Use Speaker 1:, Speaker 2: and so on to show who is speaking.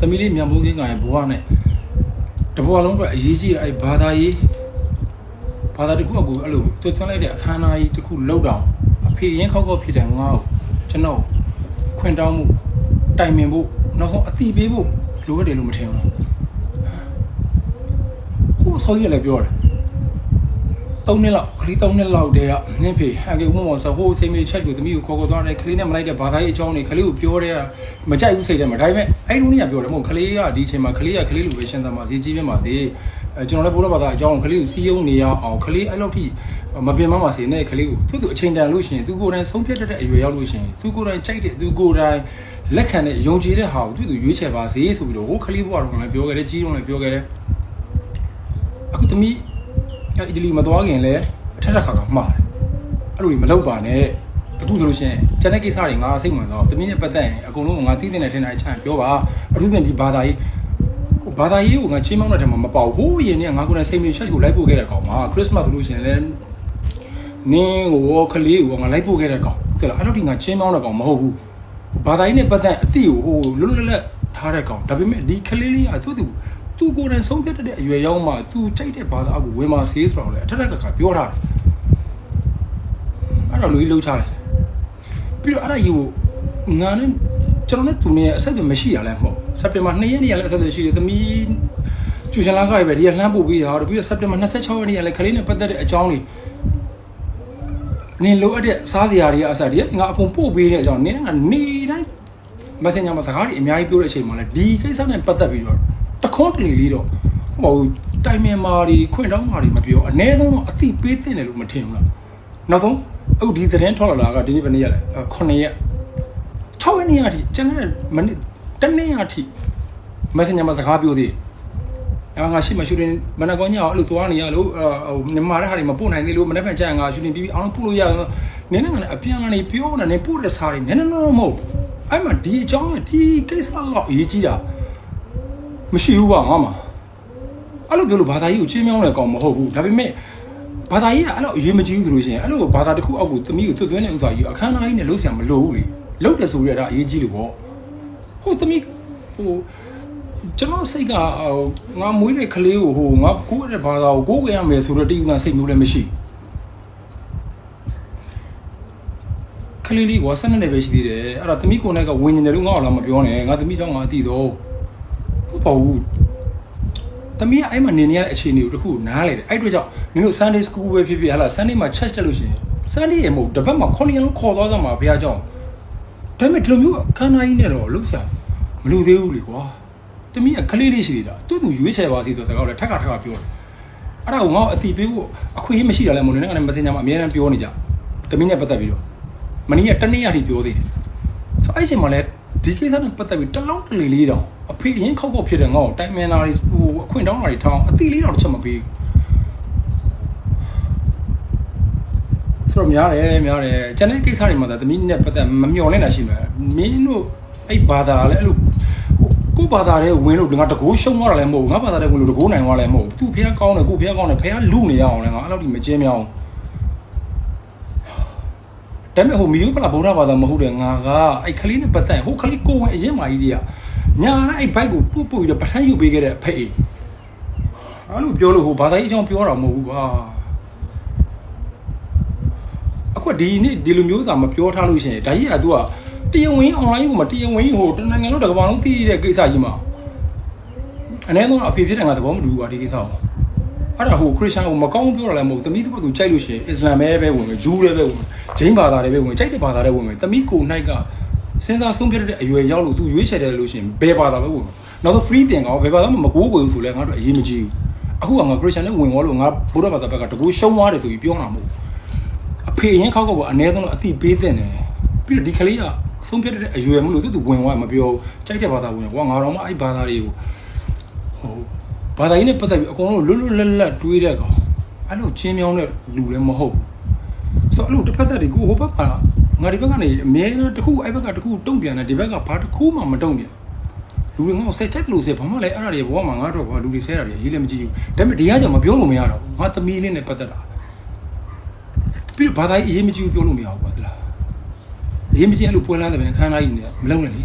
Speaker 1: သမီးလေးမြန်မိုးကင်းကရဲ့ဘဝနဲ့တဘဝလုံးအတွက်အရေးကြီးတဲ့အဲ့ဘာသာရေးဘာသာတစ်ခုအကူအဲ့လိုတွတ်သွင်းလိုက်တဲ့အခမ်းအနားကြီးတစ်ခုလောက်တော့အဖေရင်ခောက်ခောက်ဖြစ်တဲ့ငါ့ကိုကျွန်တော်ခွင့်တောင်းမှုတိုင်ပင်ဖို့နောက်ဆုံးအတိပေးဖို့လိုအပ်တယ်လို့မထင်ဘူးလားဟိုဆောကြီးလည်းပြောတယ် ၃နှစ်လောက်ကလေး၃နှစ်လောက်တည်းကနင့်ဖေဟန်ကေဥမမောဆိုဟိုစိတ်မေးချက်ကိုသမီးကိုခေါ်ခေါ်သွားတယ်ကလေးနဲ့မလိုက်တဲ့ဘာသာရေးအကြောင်းတွေကလေးကိုပြောတဲ့ကမကြိုက်ဘူးစိတ်ထဲမှာဒါပေမဲ့အဲ့ဒီနေ့ကပြောတယ်မဟုတ်ကလေးကဒီအချိန်မှာကလေးကကလေးလိုပဲရှင်းသမှာဈေးကြီးပြမှာဈေးအဲကျွန်တော်လည်းဘုရားဘာသာအကြောင်းကလေးကိုစီးယုံနေရအောင်ကလေးအဲ့လောက်ထိမပင်မမှာစေနဲ့ကလေးကိုသူ့သူအချိန်တန်လို့ရှိရင်သူကိုယ်တိုင်ဆုံးဖြတ်တတ်တဲ့အရွယ်ရောက်လို့ရှိရင်သူကိုယ်တိုင်ကြိုက်တဲ့သူကိုယ်တိုင်လက်ခံတဲ့ယုံကြည်တဲ့ဟာကိုသူ့သူရွေးချယ်ပါစေဆိုပြီးတော့ဟိုကလေးဘွားတော်ကလည်းပြောခဲ့တယ်ကြီးတော်လည်းပြောခဲ့တယ်အခုသမီး အီတလီမသွားခင်လည်းအထက်ထက်ခါခါမှားတယ်အဲ့လိုကြီးမလုပ်ပါနဲ့တခုဆိုလို့ရှိရင်ကျန်တဲ့ကိစ္စတွေငါစိတ်ဝင်စားသမီးနဲ့ပတ်သက်ရင်အကုန်လုံးငါသိတဲ့နဲ့ထင်တာချမ်းပြောပါအထူးသဖြင့်ဒီဘာသာရေးဟိုဘာသာရေးကိုငါချင်းမောင်းတဲ့ထဲမှာမပေါဟိုးရင်နဲ့ငါကိုယ်နဲ့စိတ်မြေချက်ကိုလိုက်ပို့ခဲ့တဲ့ကောင်မှာခရစ်မတ်ဆိုလို့ရှိရင်လည်းနင်းကိုကလေးကိုငါလိုက်ပို့ခဲ့တဲ့ကောင်တဲ့လားအဲ့လိုဒီငါချင်းမောင်းတဲ့ကောင်မဟုတ်ဘူးဘာသာရေးနဲ့ပတ်သက်အသိကိုဟိုလွတ်လွတ်လပ်လပ်ထားတဲ့ကောင်ဒါပေမဲ့ဒီကလေးလေးကသူ့သူ သူကိုယ်တိုင်ဆုံးဖြတ်တဲ့အရွယ်ရောက်မှသူကြိုက်တဲ့ဘာသာအကိုဝင်ပါစေးဆိုတော့လေအထက်ထက်ကခါပြောထားတယ်အဲ့တော့လူကြီးလှုပ်ချတယ်ပြီးတော့အဲ့ဒါကြီးကိုငါနဲ့ကျွန်တော်နဲ့သူနဲ့အဆက်အသွယ်မရှိရလဲမဟုတ်စက်တင်ဘာ2ရက်နေ့ကလည်းအဆက်အသွယ်ရှိတယ်သမီးကျူရှင်လာခါပဲဒီကလှမ်းပို့ပြီးတာတော့ပြီးတော့စက်တင်ဘာ26ရက်နေ့ကလည်းခလေးနဲ့ပတ်သက်တဲ့အကြောင်းတွေနင်လိုအပ်တဲ့စားစရာတွေအစားတည်းငါအကုန်ပို့ပေးတဲ့အကြောင်းနင်ကနေတိုင်း messenger မှာစကားတွေအများကြီးပြောတဲ့အချိန်မှာလည်းဒီကိစ္စနဲ့ပတ်သက်ပြီးတော့ တခွန်းတလေလေးတော့ဟိုတိုင်မြန်မာတွေခွင့်တောင်းမာတွေမပြောအ ਨੇ ဆုံးတော့အသိပေးတဲ့တယ်လို့မထင်ဘူးလားနောက်ဆုံးအခုဒီသတင်းထွက်လာတာကဒီနေ့ဘယ်နေ့ရလဲ9ရက်6ရက်နေ့အထိကျန်တဲ့မနေ့တနေ့အထိ messenger မှာစကားပြောသေးတယ်ငါရှိမှရှူတင်မနက်ကောညအောင်အဲ့လိုသွားနေရလို့ဟိုနေမာတဲ့ဟာတွေမပို့နိုင်သေးလို့မနေ့ကကြာငါရှူတင်ပြီးပြီးအောင်လို့ပို့လို့ရနင်းနဲ့ကနေအပြန်ကနေပြောနေနေပို့တဲ့စားတွေနည်းနည်းတော့မဟုတ်အဲ့မှာဒီအကြောင်းဒီကိစ္စတော့အရေးကြီးတာ မရှိဘူးပါငါမှာအဲ့လိုပြောလို့ဘာသာရေးကိုချင်းမြောင်းတယ်ကောင်မဟုတ်ဘူးဒါပေမဲ့ဘာသာရေးကအဲ့လိုအရေးမကြီးဘူးဆိုလို့ရှိရင်အဲ့လိုဘာသာတစ်ခုအောက်ကိုသမီးကိုသွတ်သွင်းတဲ့ဥစ္စာကြီးအခမ်းအနားကြီးနဲ့လှုပ်ရှားမလို့ဘူးလေလှုပ်တယ်ဆိုရတာအရေးကြီးလို့ပေါ့ဟုတ်သမီးဟိုကျွန်တော်စိတ်ကငါမွေးတဲ့ကလေးကိုဟိုငါကိုယ့်ရဲ့ဘာသာကိုကိုယ်ကိုရမယ်ဆိုတော့တည်ယူတာစိတ်မျိုးလည်းမရှိကလေးလေးကစနေနေပဲရှိသေးတယ်အဲ့ဒါသမီးကိုယ်နဲ့ကဝင်းနေတယ်လို့ငါ့အောင်လာမပြောနဲ့ငါသမီးကြောင့်ငါအတိတော့ မပေါ်ဘူးသမီးကအဲ့မှာနေနေရတဲ့အခြေအနေကိုတခုနားလေတယ်အဲ့အတွက်ကြောင့်မင်းတို့ Sunday school ပဲဖြစ်ဖြစ်ဟာလား Sunday မှာ church တက်လို့ရှိရင် Sunday ရမို့တပတ်မှာ9ရက်လုံးခေါ်သွားသမှာဘုရားကြောင့်ဒါပေမဲ့ဒီလိုမျိုးအခမ်းအနားကြီးနဲ့တော့လုပ်ဆရာမလုပ်သေးဘူးလေကွာသမီးကကလေးလေးရှိသေးတာသူ့သူရွေးချယ်ပါစီဆိုတဲ့ကောက်လည်းထက်ခါထက်ခါပြောတယ်အဲ့ဒါကိုငါ့ကိုအတိပေးဖို့အခွင့်အရေးမရှိတာလဲမလို့နဲ့ငါနဲ့ messenger မှာအများအားပြောနေကြသမီးနဲ့ပတ်သက်ပြီးတော့မင်းကတနေ့ရထိပြောသေးတယ်ဆိုအဲ့အချိန်မှာလဲ ဒီကိစ္စနဲ့ပတ်သက်ပြီးတလုံးတလေလေးတောင်အဖေအရင်ခောက်ခောက်ဖြစ်တဲ့ငါ့ကိုတိုင်မန်လာတွေဟိုအခွင့်တောင်းတာတွေထောင်းအတိလေးတောင်တစ်ချက်မပေးဘူးဆိုတော့များတယ်များတယ်ကျန်တဲ့ကိစ္စတွေမှာဒါသမီးနဲ့ပတ်သက်မမျော်လင့်တာရှိမှာမင်းတို့အဲ့ဘာသာလည်းအဲ့လိုကိုဘာသာတဲ့ဝင်လို့ငါတကိုးရှုံးသွားတာလည်းမဟုတ်ဘူးငါဘာသာတဲ့ဝင်လို့တကိုးနိုင်သွားလည်းမဟုတ်ဘူးသူ့ဖះကောင်းတယ်ကိုဖះကောင်းတယ်ဖះလူနေရအောင်လည်းငါအဲ့လိုဒီမကျင်းမြောင်း ဒါပေမဲ့ဟိုမီယိုပလာဗုဒ္ဓဘာသာမဟုတ်တဲ့ငါကအဲ့ခလေးနဲ့ပတ်သက်ဟိုခလေးကိုဝင်အရင်မာကြီးတွေကညာနဲ့အဲ့ဘိုက်ကိုပုတ်ပုတ်ပြီးတော့ပထမ်းယူပေးခဲ့တဲ့အဖေအဲ့လိုပြောလို့ဟိုဘာသာရေးအကြောင်းပြောတာမဟုတ်ဘူးကွာအခုဒီနေ့ဒီလိုမျိုးသာမပြောထားလို့ရှိရင်ဒါကြီးက तू ကတရားဝင် online ပေါ်မှာတရားဝင်ဟိုတနိုင်ငံလုံးတစ်ကမ္ဘာလုံးသိတဲ့ကိစ္စကြီးမှာအနည်းဆုံးအဖေဖြစ်တဲ့ငါသဘောမတူဘူးကွာဒီကိစ္စကို အဲ့ဒါဟိုခရစ်ယာန်ကိုမကောင်းပြောတာလည်းမဟုတ်သမီးတစ်ပတ်ကိုကြိုက်လို့ရှိရင်အစ္စလာမ်ပဲပဲဝင်မယ်ဂျူးလည်းပဲဝင်မယ်ဂျိန်းဘာသာတွေပဲဝင်ကြိုက်တဲ့ဘာသာတွေဝင်မယ်သမီးကိုနိုင်ကစဉ်းစားဆုံးဖြတ်တဲ့အရွယ်ရောက်လို့ तू ရွေးချယ်တယ်လို့ရှိရင်ဘယ်ဘာသာပဲဝင်မယ်နောက်တော့ free တင်ကောဘယ်ဘာသာမှမကိုးကွယ်ဘူးဆိုလဲငါတို့အရေးမကြီးဘူးအခုကငါခရစ်ယာန်နဲ့ဝင်သွားလို့ငါဘုရားဘာသာဘက်ကတကူရှုံးသွားတယ်ဆိုပြီးပြောတာမဟုတ်အဖေရင်ခောက်ခောက်ကအနည်းဆုံးအတိပေးတဲ့တယ်ပြီးတော့ဒီကလေးကဆုံးဖြတ်တဲ့အရွယ်မလို့သူသူဝင်သွားမပြောကြိုက်တဲ့ဘာသာဝင်ကွာငါတော့မှအဲ့ဘာသာတွေကိုဟို ဘာသာရေးနဲ့ပတ်သက်ပြီးအကုန်လုံးလွတ်လွတ်လပ်လပ်တွေးတဲ့ကောင်အဲ့လိုချင်းမြောင်းတဲ့လူလည်းမဟုတ်ဘူးဆိုတော့အဲ့လိုတစ်ဖက်သက်တွေကိုဟိုဘက်ကငါဒီဘက်ကနေအမြဲတမ်းတစ်ခုအဲ့ဘက်ကတစ်ခုတုံ့ပြန်တယ်ဒီဘက်ကဘာတစ်ခုမှမတုံ့ပြန်လူတွေငါ့ကိုစိတ်ချက်လို့စေဘာမှလည်းအဲ့ဒါတွေဘဝမှာငါတော့ကွာလူတွေဆဲတာတွေရေးလည်းမကြည့်ဘူးဒါပေမဲ့ဒီကကြောင့်မပြောလို့မရတော့ဘူးငါသမီးလေးနဲ့ပတ်သက်တာပြီးတော့ဘာသာရေးအရေးမကြည့်ဘူးပြောလို့မရဘူးကွာသလားအရေးမကြည့်အဲ့လိုပွဲလန်းတယ်ပဲအခမ်းအနားကြီးနေမလုံးနဲ့လေ